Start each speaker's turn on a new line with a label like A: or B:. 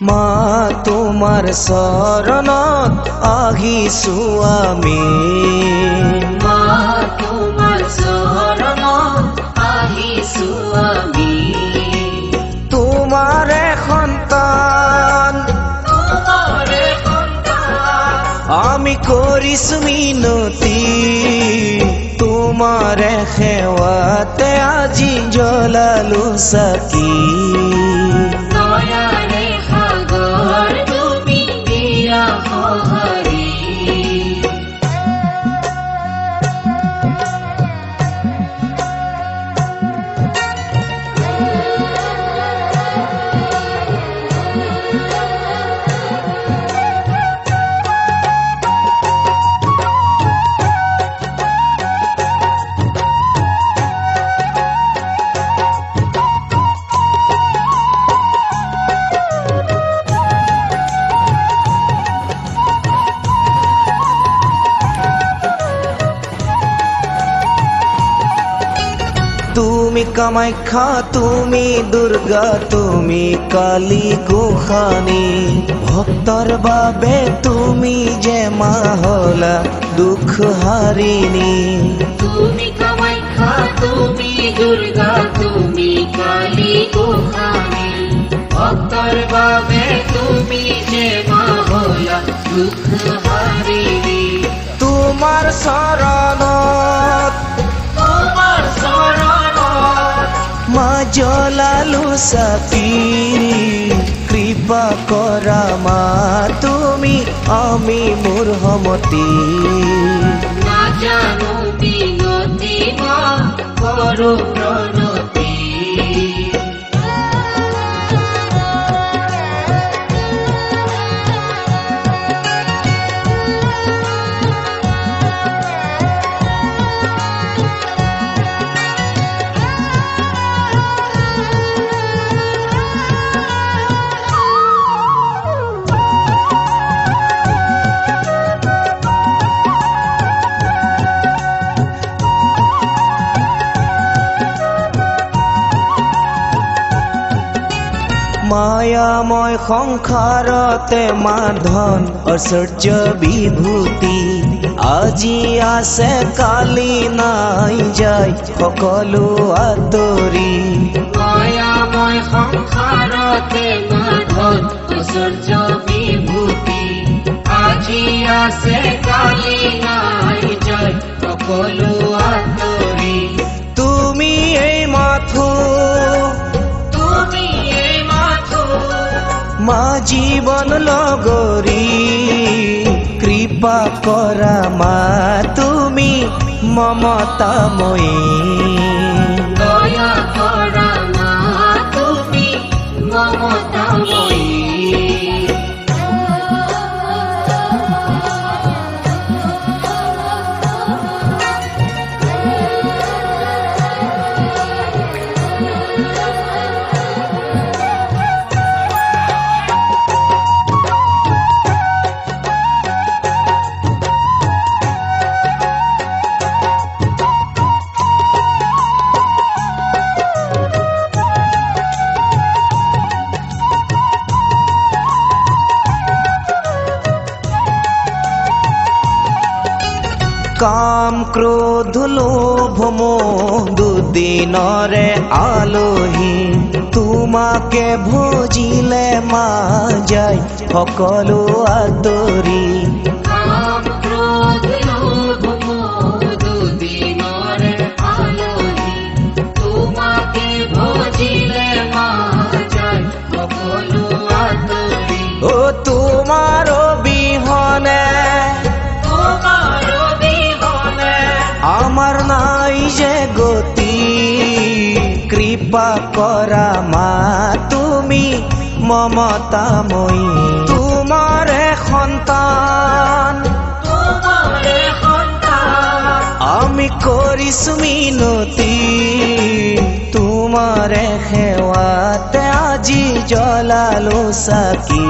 A: মা তোমাৰ চৰণত আহিছো আমি।
B: মা তোমাৰ চৰণত আহিছো আমি।
A: তোমাৰে সন্তান।
B: তোমাৰে সন্তান।
A: আমি কৰিছো মিনতি। তোমাৰে সেৱাতে আজি জ্বলালো চাকি।
B: তুমি
A: কামাখ্যা তুমি দুৰ্গা তুমি কালী গোসানী ভক্তৰ বাবে তুমি যে মাহলা দুখ হাৰিণী
B: তুমি কামাখ্যা তুমি দুৰ্গা তুমি কালী গোসানী ভক্তৰ বাবে তুমি যে মাহলা দুখ হাৰিণী
A: তোমাৰ চৰণত জ্বলালো কৃপা করা মা তুমি আমি মোৰ হমতি
B: করো বিনতি
A: মায়াময় সংসাৰতে মাধন ঐশ্বৰ্য বিভূতি আজি আছে কালি নাই যায় সকলো আঁতৰি।
B: মায়াময় সংসাৰতে মাধন ঐশ্বৰ্য বিভূতি আজি আছে কালি নাই জয় সকলো আঁতৰি।
A: তুমি এই মাথো মা জীবন লগরি কৃপা করা মা তুমি মমতাময়ী।
B: দয়া কৰা মা তুমি মমতাময়ী।
A: কাম ক্রোধ লোভ দুদিনরে আলোহী। তোমাকে ভোজিলে মা যায় সকলো আঁতৰি আমাৰ নাই যে গতি। কৃপা কৰা মা, তুমি মমতাময়ী।
B: তোমাৰে সন্তান।
A: আমি কৰিছো মিনতি। তোমাৰে সেৱাতে আজি জ্বলালো চাকি